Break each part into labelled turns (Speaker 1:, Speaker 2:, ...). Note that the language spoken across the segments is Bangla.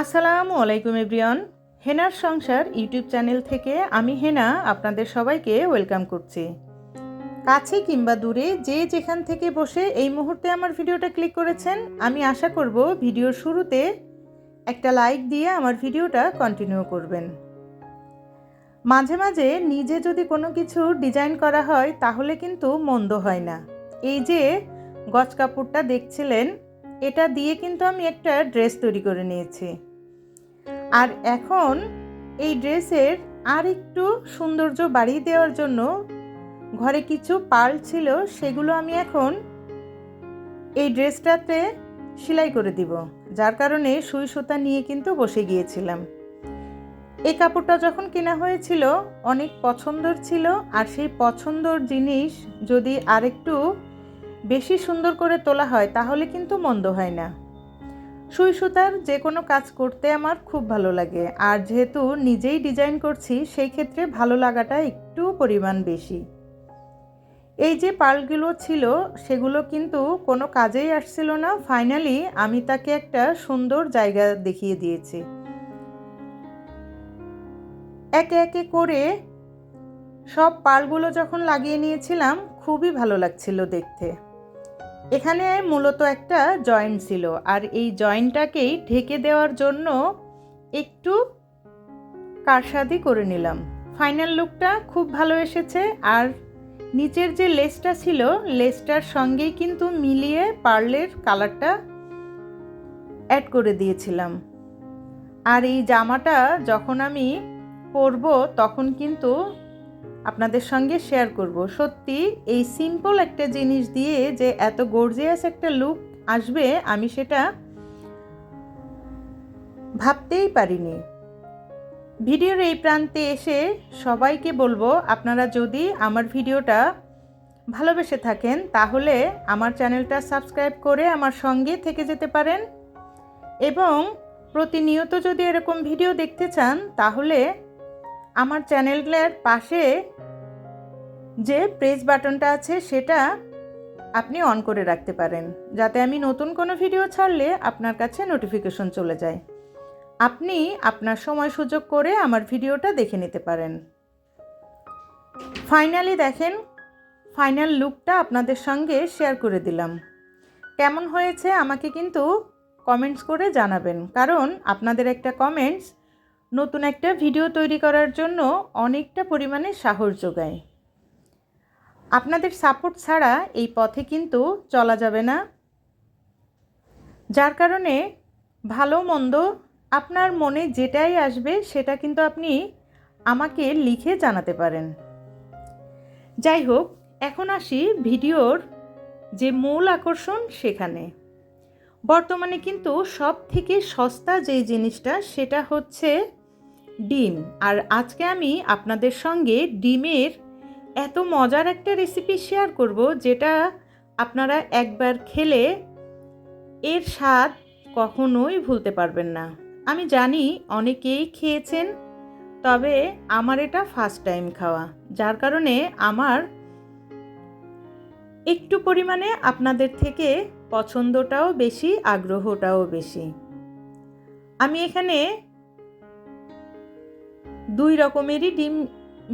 Speaker 1: আসসালামু আলাইকুম এভরিয়ন হেনার সংসার ইউটিউব চ্যানেল থেকে আমি হেনা আপনাদের সবাইকে ওয়েলকাম করছি। কাছে কিংবা দূরে যে যেখান থেকে বসে এই মুহূর্তে আমার ভিডিওটা ক্লিক করেছেন, আমি আশা করব ভিডিওর শুরুতে একটা লাইক দিয়ে আমার ভিডিওটা কন্টিনিউ করবেন। মাঝে মাঝে নিজে যদি কোনো কিছু ডিজাইন করা হয়, তাহলে কিন্তু মন্দ হয় না। এই যে গজ কাপড়টা দেখছিলেন এটা দিয়ে কিন্তু আমি একটা ড্রেস তৈরি করে নিয়েছি। আর এখন এই ড্রেসের আর একটু সৌন্দর্য বাড়িয়ে দেওয়ার জন্য ঘরে কিছু পাল ছিল, সেগুলো আমি এখন এই ড্রেসটাতে সেলাই করে দিব, যার কারণে সুই সুতা নিয়ে কিন্তু বসে গিয়েছিলাম। এই কাপড়টা যখন কেনা হয়েছিল, অনেক পছন্দর ছিল, আর সেই পছন্দর জিনিস যদি আরেকটু বেশি সুন্দর করে তোলা হয়, তাহলে কিন্তু মন্দ হয় না। সুই সুতার যে কোনো কাজ করতে আমার খুব ভালো লাগে, আর যেহেতু নিজেই ডিজাইন করছি, সেই ক্ষেত্রে ভালো লাগাটা একটু পরিমাণ বেশি। এই যে পার্লগুলো ছিল, সেগুলো কিন্তু কোনো কাজেই আসছিল না, ফাইনালি আমি তাকে একটা সুন্দর জায়গা দেখিয়ে দিয়েছি। একে একে করে সব পার্লগুলো যখন লাগিয়ে নিয়েছিলাম, খুবই ভালো লাগছিল দেখতে। এখানে মূলত একটা জয়েন্ট ছিল, আর এই জয়েন্টটাকেই ঢেকে দেওয়ার জন্য একটু কারসাদি করে নিলাম। ফাইনাল লুকটা খুব ভালো এসেছে, আর নিচের যে লেসটা ছিল লেসটার সঙ্গেই কিন্তু মিলিয়ে পার্লের কালারটা অ্যাড করে দিয়েছিলাম। আর এই জামাটা যখন আমি পরবো, তখন কিন্তু আপনাদের সঙ্গে শেয়ার করব। সত্যি, এই সিম্পল একটা জিনিস দিয়ে যে এত গর্জিয়াস একটা লুক আসবে, আমি সেটা ভাবতেই পারিনি। ভিডিওর এই প্রান্তে এসে সবাইকে বলব, আপনারা যদি আমার ভিডিওটা ভালোবেসে থাকেন, তাহলে আমার চ্যানেলটা সাবস্ক্রাইব করে আমার সঙ্গে থেকে যেতে পারেন। এবং প্রতিনিয়ত যদি এরকম ভিডিও দেখতে চান, তাহলে আমার চ্যানেলের পাশে যে প্রেস বাটনটা আছে সেটা আপনি অন করে রাখতে পারেন। যাতে আমি নতুন কোনো ভিডিও ছাড়লে আপনার কাছে নোটিফিকেশন চলে যায়। আপনি আপনার সময় সুযোগ করে আমার ভিডিওটা দেখে নিতে পারেন। ফাইনালি দেখেন ফাইনাল লুকটা আপনাদের সঙ্গে শেয়ার করে দিলাম। কেমন হয়েছে আমাকে কিন্তু কমেন্টস করে জানাবেন। কারণ আপনাদের একটা কমেন্টস নতুন একটা ভিডিও তৈরি করার জন্য অনেকটা পরিমাণে সাহস যোগায়। আপনাদের সাপোর্ট ছাড়া এই পথে কিন্তু চলা যাবে না। যার কারণে ভালো মন্দ আপনার মনে যেটাই আসবে সেটা কিন্তু আপনি আমাকে লিখে জানাতে পারেন। যাই হোক, এখন আসি ভিডিওর যে মূল আকর্ষণ সেখানে। বর্তমানে কিন্তু সব থেকে সস্তা যেই জিনিসটা সেটা হচ্ছে ডিম। আর আজকে আমি আপনাদের সঙ্গে ডিমের এত মজার একটা রেসিপি শেয়ার করব, যেটা আপনারা একবার খেলে এর স্বাদ কখনোই ভুলতে পারবেন না। আমি জানি অনেকেই খেয়েছেন, তবে আমার এটা ফার্স্ট টাইম খাওয়া। যার কারণে আমার একটু পরিমাণে আপনাদের থেকে পছন্দটাও বেশি, আগ্রহটাও বেশি। আমি এখানে দুই রকমেরই ডিম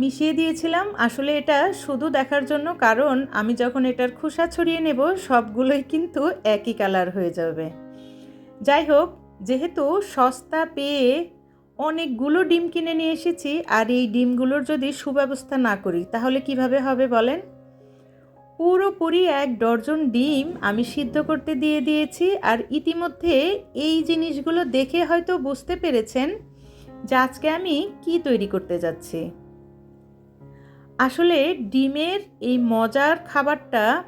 Speaker 1: মিশিয়ে দিয়েছিলাম। আসলে এটা শুধু দেখার জন্য, কারণ আমি যখন এটার খোসা ছড়িয়ে নেব, সবগুলোই কিন্তু একই কালার হয়ে যাবে। যাই হোক, যেহেতু সস্তা পেয়ে অনেকগুলো ডিম কিনে নিয়ে এসেছি, আর এই ডিমগুলোর যদি সুব্যবস্থা না করি, তাহলে কীভাবে হবে বলেন? পুরোপুরি এক ডর্জন ডিম আমি সিদ্ধ করতে দিয়ে দিয়েছি, আর ইতিমধ্যে এই জিনিসগুলো দেখে হয়তো বুঝতে পেরেছেন যে আজকে আমি কি তৈরি করতে যাচ্ছি? আসলে ডিমের এই মজার খাবারটা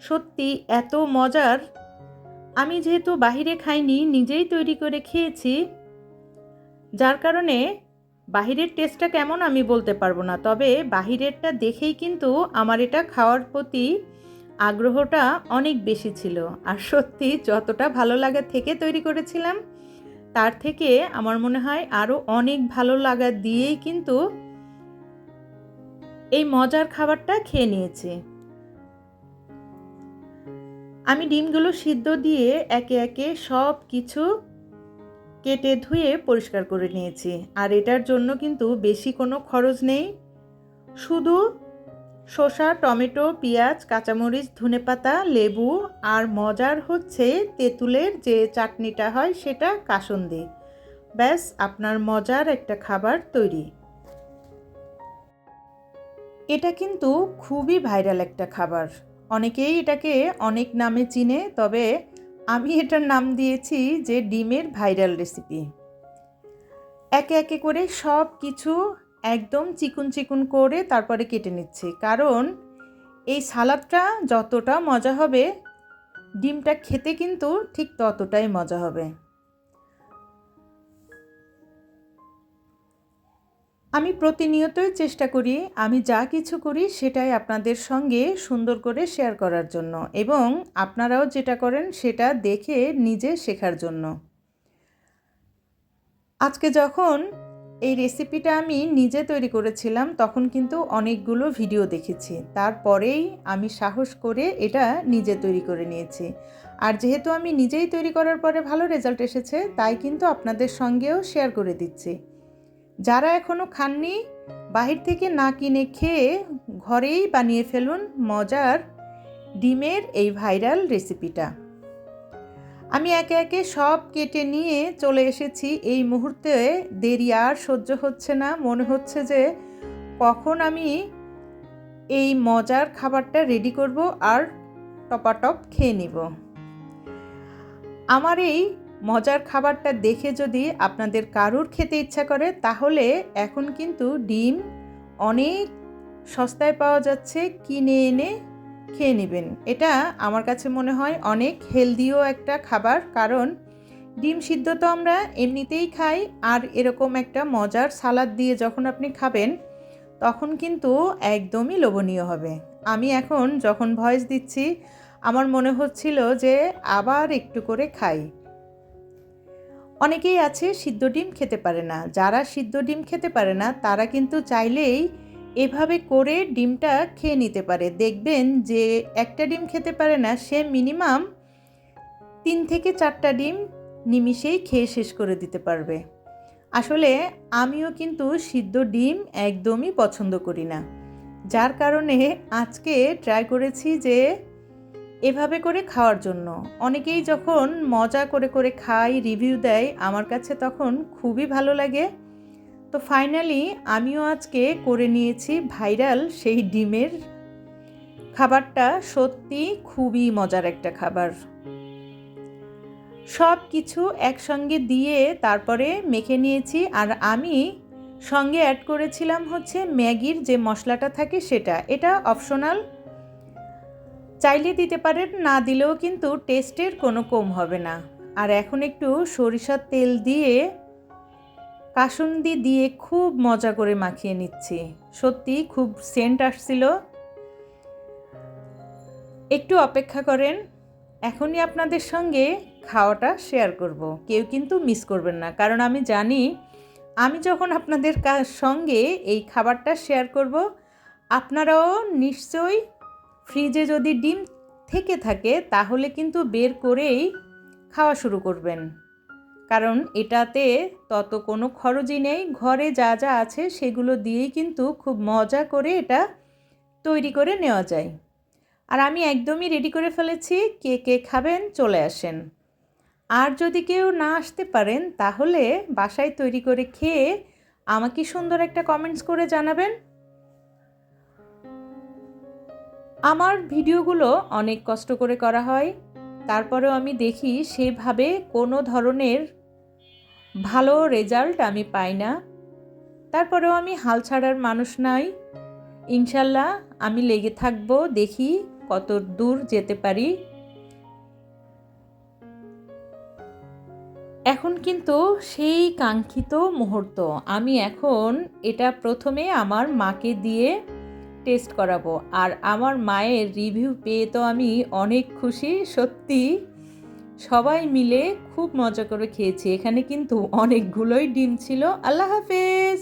Speaker 1: সত্যি এত মজার। আমি যেহেতু বাহিরে খাইনি, নিজেই তৈরি করে খেয়েছি। যার কারণে বাহিরের টেস্টটা কেমন আমি বলতে পারব না। তবে বাহিরেরটা দেখেই কিন্তু আমার এটা খাওয়ার প্রতি আগ্রহটা অনেক বেশি ছিল। আর সত্যি যতটা ভালো লাগা থেকে তৈরি করেছিলাম তার থেকে আমার মনে হয় আরও অনেক ভালো লাগা দিয়েই কিন্তু এই মজার খাবারটা খেয়ে নিয়েছি। আমি ডিমগুলো সিদ্ধ দিয়ে একে একে সব কিছু কেটে ধুয়ে পরিষ্কার করে নিয়েছি। আর এটার জন্য কিন্তু বেশি কোনো খরচ নেই। শুধু শসা, টমেটো, পেঁয়াজ, কাঁচামরিচ, ধনেপাতা, লেবু আর মজার হচ্ছে তেঁতুলের যে চাটনিটা হয় সেটা কাসন্দি। ব্যাস, আপনার মজার একটা খাবার তৈরি। এটা কিন্তু খুবই ভাইরাল একটা খাবার। অনেকেই এটাকে অনেক নামে চিনে, তবে আমি এটার নাম দিয়েছি যে ডিমের ভাইরাল রেসিপি। একে একে করে সব কিছু একদম চিকুন চিকুন করে তারপরে কেটে নিচ্ছি। কারণ এই সালাদটা যতটা মজা হবে, ডিমটা খেতে কিন্তু ঠিক ততটাই মজা হবে। আমি প্রতিনিয়তই চেষ্টা করি, আমি যা কিছু করি সেটাই আপনাদের সঙ্গে সুন্দর করে শেয়ার করার জন্য এবং আপনারাও যেটা করেন সেটা দেখে নিজে শেখার জন্য। আজকে যখন এই রেসিপিটা আমি নিজে তৈরি করেছিলাম, তখন কিন্তু অনেকগুলো ভিডিও দেখেছি। তারপরেই আমি সাহস করে এটা নিজে তৈরি করে নিয়েছি। আর যেহেতু আমি নিজেই তৈরি করার পরে ভালো রেজাল্ট এসেছে, তাই কিন্তু আপনাদের সঙ্গেও শেয়ার করে দিচ্ছি। যারা এখনও খাননি, বাহির থেকে না কিনে খেয়ে ঘরেই বানিয়ে ফেলুন মজার ডিমের এই ভাইরাল রেসিপিটা আমি একে একে সব কেটে নিয়ে চলে এসেছি। এই মুহূর্তে দেরি আর সহ্য হচ্ছে না। মনে হচ্ছে যে কখন আমি এই মজার খাবারটা রেডি করব আর টপাটপ খেয়ে নিব। আমার এই মজার খাবারটা দেখে যদি আপনাদের কারুর খেতে ইচ্ছা করে, তাহলে এখন কিন্তু ডিম অনেক সস্তায় পাওয়া যাচ্ছে। কিনে এনে খেয়ে নেবেন। এটা আমার কাছে মনে হয় অনেক হেলদিও একটা খাবার। কারণ ডিম সিদ্ধ তো আমরা এমনিতেই খাই, আর এরকম একটা মজার সালাদ দিয়ে যখন আপনি খাবেন, তখন কিন্তু একদমই লোভনীয় হবে। আমি এখন যখন ভয়েস দিচ্ছি, আমার মনে হচ্ছিল যে আবার একটু করে খাই। অনেকেই আছে সিদ্ধ ডিম খেতে পারে না। যারা সিদ্ধ ডিম খেতে পারে না, তারা কিন্তু চাইলেই এভাবে করে ডিমটা খেয়ে নিতে পারে। দেখবেন যে একটা ডিম খেতে পারে না, সে মিনিমাম তিন থেকে চারটা ডিম নিমিষেই খেয়ে শেষ করে দিতে পারবে। আসলে আমিও কিন্তু সিদ্ধ ডিম একদমই পছন্দ করি না। যার কারণে আজকে ট্রাই করেছি যে এভাবে করে খাওয়ার জন্য। অনেকেই যখন মজা করে করে খায় রিভিউ দেয়, আমার কাছে তখন খুবই ভালো লাগে। তো ফাইনালি আমিও আজকে করে নিয়েছি ভাইরাল সেই ডিমের খাবারটা। সত্যি খুবই মজার একটা খাবার। সব কিছু একসঙ্গে দিয়ে তারপরে মেখে নিয়েছি আর আমি সঙ্গে অ্যাড করেছিলাম হচ্ছে ম্যাগির যে মশলাটা থাকে সেটা। এটা অপশনাল চাইলে দিতে পারেন, না দিলেও কিন্তু টেস্টের কোনো কম হবে না। আর এখন একটু সরিষার তেল দিয়ে কাসুন্দি দিয়ে খুব মজা করে মাখিয়ে নিচ্ছি। সত্যি খুব সেন্ট আসছিল। একটু অপেক্ষা করেন, এখনই আপনাদের সঙ্গে খাওয়াটা শেয়ার করব। কেউ কিন্তু মিস করবেন না, কারণ আমি জানি, আমি যখন আপনাদের সঙ্গে এই খাবারটা শেয়ার করব, আপনারাও নিশ্চয়ই ফ্রিজে যদি ডিম থেকে থাকে, তাহলে কিন্তু বের করেই খাওয়া শুরু করবেন। কারণ এটাতে তত কোনো খরচই নেই। ঘরে যা যা আছে সেগুলো দিয়েই কিন্তু খুব মজা করে এটা তৈরি করে নেওয়া যায়। আর আমি একদমই রেডি করে ফেলেছি, কে কে খাবেন চলে আসেন। আর যদি কেউ না আসতে পারেন, তাহলে বাসায় তৈরি করে খেয়ে আমাকে সুন্দর একটা কমেন্টস করে জানাবেন। আমার ভিডিওগুলো অনেক কষ্ট করে করা হয়। তারপরেও আমি দেখি সেভাবে কোনো ধরনের ভালো রেজাল্ট আমি পাই না। তারপরেও আমি হাল ছাড়ার মানুষ নাই। ইনশাল্লাহ আমি লেগে থাকব, দেখি কত দূর যেতে পারি। এখন কিন্তু সেই কাঙ্ক্ষিত মুহূর্ত। আমি এখন এটা প্রথমে আমার মাকে দিয়ে টেস্ট করাবো। আর আমার মায়ের রিভিউ পেয়ে তো আমি অনেক খুশি, সত্যি। সবাই মিলে খুব মজা করে খেয়েছি। এখানে কিন্তু অনেকগুলোই ডিম ছিল। আল্লাহ হাফেজ!